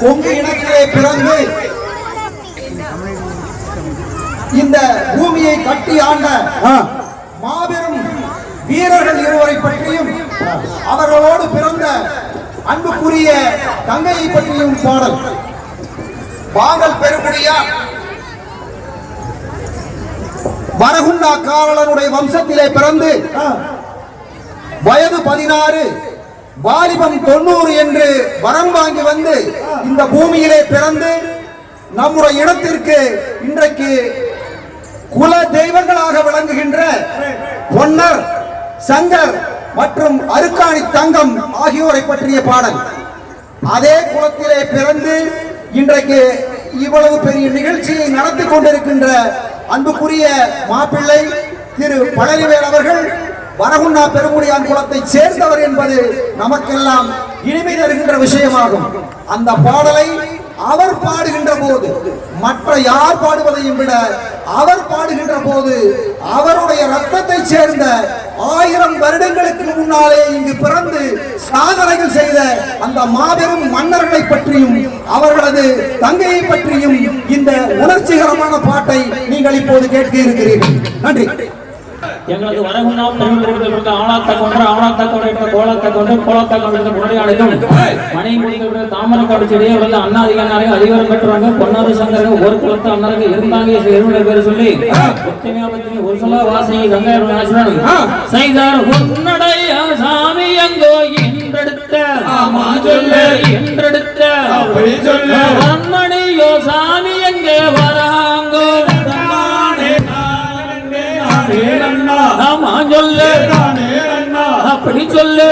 கொங்கு இனத்திலே பிறந்து இந்த பூமியை கட்டி ஆண்ட மாபெரும் வீரர்கள் இருவரை பற்றியும் அவர்களோடு பிறந்த அன்புக்குரிய தங்கையை பற்றியும் பாடல். பாடல் பெருமுடியா வரகுண்டா காவலனுடைய வம்சத்திலே பிறந்து வயது பதினாறு வாலிபம் தொண்ணூறு என்று வரம் வாங்கி வந்து இந்த பூமியிலே பிறந்து நம்முடைய இடத்திற்கு இன்றைக்கு குல தெய்வங்களாக விளங்குகின்ற பொன்னர் சங்கர் மற்றும் அருக்காணி தங்கம் ஆகியோரை பற்றிய பாடல். அதே குலத்திலே பிறந்து இன்றைக்கு இவ்வளவு பெரிய நிகழ்ச்சியை நடத்தி கொண்டிருக்கின்ற அன்புக்குரிய மாப்பிள்ளை திரு பழனிவேல் அவர்கள் வரகுண்டா பெருமுடியான் குலத்தைச் சேர்ந்தவர் என்பது நமக்கெல்லாம் இனிமை தருகின்ற விஷயமாகும். அந்த பாடலை அவர் பாடுகின்ற போது மற்ற யார் பாடுவதையும் விட அவர் பாடுகின்ற போது அவருடைய ரத்தத்தை சேர்ந்த ஆயிரம் வருடங்களுக்கு முன்னாலே இங்கு பிறந்து சாதனைகள் செய்த அந்த மாபெரும் மன்னர்களை பற்றியும் அவர்களது தங்கையை பற்றியும் இந்த உணர்ச்சிகரமான பாட்டை நீங்கள் இப்போது கேட்க இருக்கிறீர்கள். நன்றி. எங்களது வரகுண்டா பெருமிடுத்த ஆளாத்த கொன்ற ஆளாத்த கொண்ட கோலத்த கொண்டு கோலத்த கொண்ட முன்னாடியாளுக்கும் மனை முடிந்த தாமரக்காடு செடியை வந்து அண்ணாதிகாரி அதிகாரம் பெற்றவங்க பொன்னாறு சங்கரங்க ஒரு குலத்து அண்ணருக்கு இருந்தாங்க இருநூறு பேர் சொல்லி. ஒரு சொல்ல வாசனை கங்கையர் செய்தார் உன்னடைய ஆமா சொல்லு. அப்படி சொல்லு.